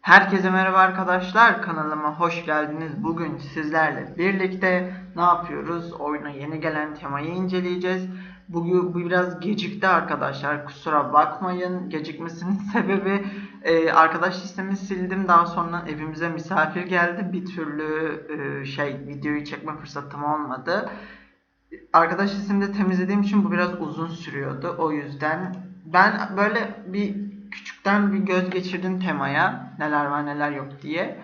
Herkese merhaba arkadaşlar kanalıma hoş geldiniz. Bugün sizlerle birlikte ne yapıyoruz? Oyuna yeni gelen temayı inceleyeceğiz. Bugün bu biraz gecikti arkadaşlar. Kusura bakmayın. Gecikmesinin sebebi e, arkadaş listemi sildim. Daha sonra evimize misafir geldi. Bir türlü e, şey videoyu çekme fırsatım olmadı. Arkadaş listemi de temizlediğim için bu biraz uzun sürüyordu. O yüzden ben böyle bir küçükten bir göz geçirdim temaya. Neler var neler yok diye.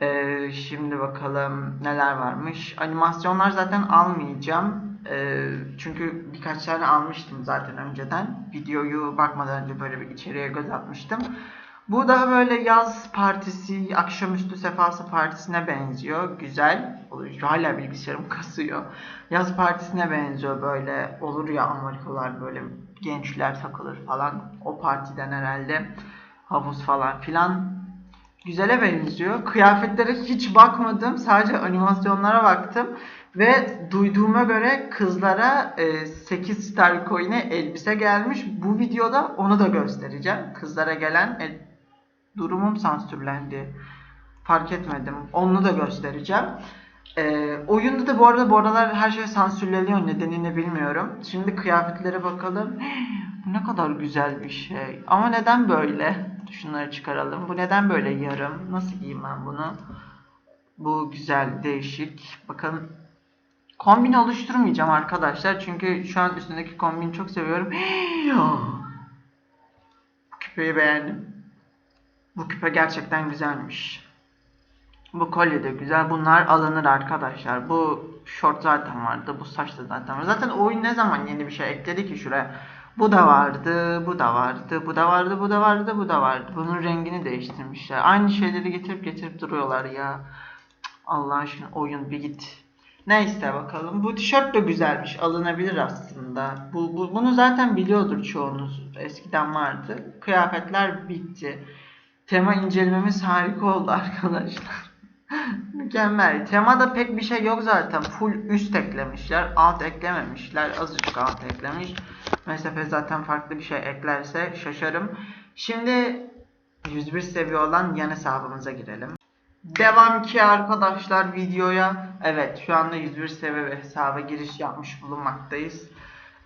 Ee, şimdi bakalım neler varmış. Animasyonlar zaten almayacağım. Ee, çünkü birkaç tane almıştım zaten önceden. Videoyu bakmadan önce böyle bir içeriye göz atmıştım. Bu daha böyle yaz partisi, akşamüstü sefası partisine benziyor. Güzel. Hala bilgisayarım kasıyor. Yaz partisine benziyor böyle. Olur ya Amerikalar böyle gençler takılır falan. O partiden herhalde. Havuz falan filan. Güzele benziyor. Kıyafetlere hiç bakmadım. Sadece animasyonlara baktım. Ve duyduğuma göre kızlara e, 8 star coin'e elbise gelmiş. Bu videoda onu da göstereceğim. Kızlara gelen el... durumum sansürlendi. Fark etmedim. Onu da göstereceğim. E, oyunda da bu arada bu aralar her şey sansürleniyor. Nedenini bilmiyorum. Şimdi kıyafetlere bakalım. Bu ne kadar güzel bir şey. Ama neden böyle? Şunları çıkaralım. Bu neden böyle yarım? Nasıl giyeyim ben bunu? Bu güzel, değişik. Bakın kombin oluşturmayacağım arkadaşlar. Çünkü şu an üstündeki kombini çok seviyorum. Bu küpeyi beğendim. Bu küpe gerçekten güzelmiş. Bu kolye de güzel. Bunlar alınır arkadaşlar. Bu short zaten vardı. Bu saç da zaten var. Zaten oyun ne zaman yeni bir şey ekledi ki şuraya? Bu da vardı, bu da vardı, bu da vardı, bu da vardı, bu da vardı. Bunun rengini değiştirmişler. Aynı şeyleri getirip getirip duruyorlar ya. Allah aşkına oyun bir git. Neyse bakalım. Bu tişört de güzelmiş. Alınabilir aslında. Bu, bu, bunu zaten biliyordur çoğunuz. Eskiden vardı. Kıyafetler bitti. Tema incelememiz harika oldu arkadaşlar. Mükemmel. Temada pek bir şey yok zaten. Full üst eklemişler. Alt eklememişler. Azıcık alt eklemiş. Mesafe zaten farklı bir şey eklerse şaşarım. Şimdi 101 seviye olan yan hesabımıza girelim. Devam ki arkadaşlar videoya. Evet şu anda 101 seviye hesaba giriş yapmış bulunmaktayız.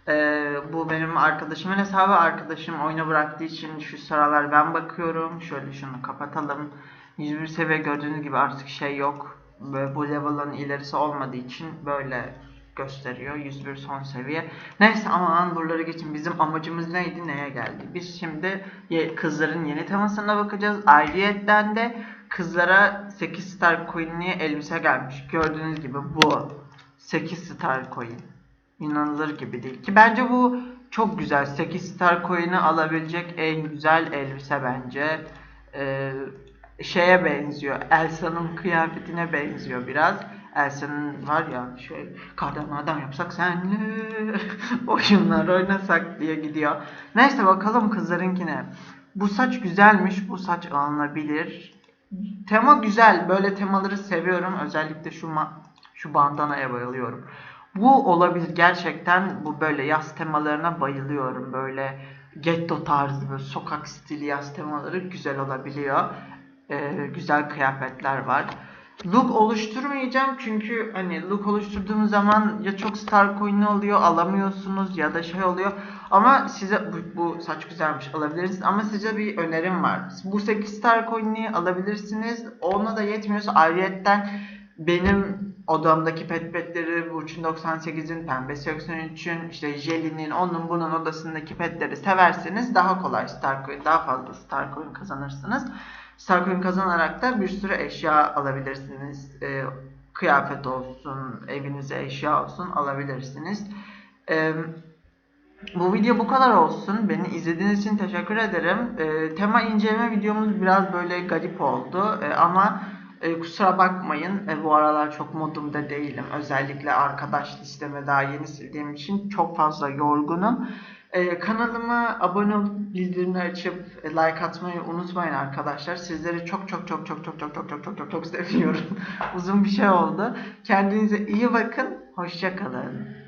Ee, bu benim arkadaşımın hesabı. Arkadaşım oyunu bıraktığı için şu sıralar ben bakıyorum. Şöyle şunu kapatalım. 101 seviye gördüğünüz gibi artık şey yok. Ve bu level'ın ilerisi olmadığı için böyle gösteriyor. 101 son seviye. Neyse aman buraları geçin. Bizim amacımız neydi? Neye geldi? Biz şimdi kızların yeni temasına bakacağız. Ayrıyetten de kızlara 8 star coin'li elbise gelmiş. Gördüğünüz gibi bu 8 star coin. İnanılır gibi değil. Ki bence bu çok güzel. 8 star coin'i alabilecek en güzel elbise bence. Ee, şeye benziyor. Elsa'nın kıyafetine benziyor biraz. Elsa'nın var ya şöyle kardan adam yapsak senle oyunlar oynasak diye gidiyor. Neyse bakalım kızlarınkine. Bu saç güzelmiş. Bu saç alınabilir. Tema güzel. Böyle temaları seviyorum. Özellikle şu ma- şu bandanaya bayılıyorum. Bu olabilir gerçekten. Bu böyle yaz temalarına bayılıyorum. Böyle getto tarzı böyle sokak stili yaz temaları güzel olabiliyor. Ee, güzel kıyafetler var. Look oluşturmayacağım çünkü hani look oluşturduğum zaman ya çok star coin'i oluyor alamıyorsunuz ya da şey oluyor. Ama size bu, bu saç güzelmiş alabilirsiniz ama size bir önerim var. Bu 8 star coin'i alabilirsiniz. Ona da yetmiyorsa ayrıyetten benim odamdaki pet petleri Burçin 98'in, Pembe 83'ün, işte Jelly'nin, onun bunun odasındaki petleri severseniz daha kolay star coin, daha fazla star coin kazanırsınız. Star coin kazanarak da bir sürü eşya alabilirsiniz. Ee, kıyafet olsun, evinize eşya olsun alabilirsiniz. Ee, bu video bu kadar olsun. Beni izlediğiniz için teşekkür ederim. Ee, tema inceleme videomuz biraz böyle garip oldu. Ee, ama e, kusura bakmayın. E, bu aralar çok modumda değilim. Özellikle arkadaş listeme daha yeni sildiğim için çok fazla yorgunum. E, kanalıma abone olup bildirimleri açıp e, like atmayı unutmayın arkadaşlar. Sizleri çok çok çok çok çok çok çok çok çok çok çok seviyorum. Uzun bir şey oldu. Kendinize iyi bakın. Hoşça kalın.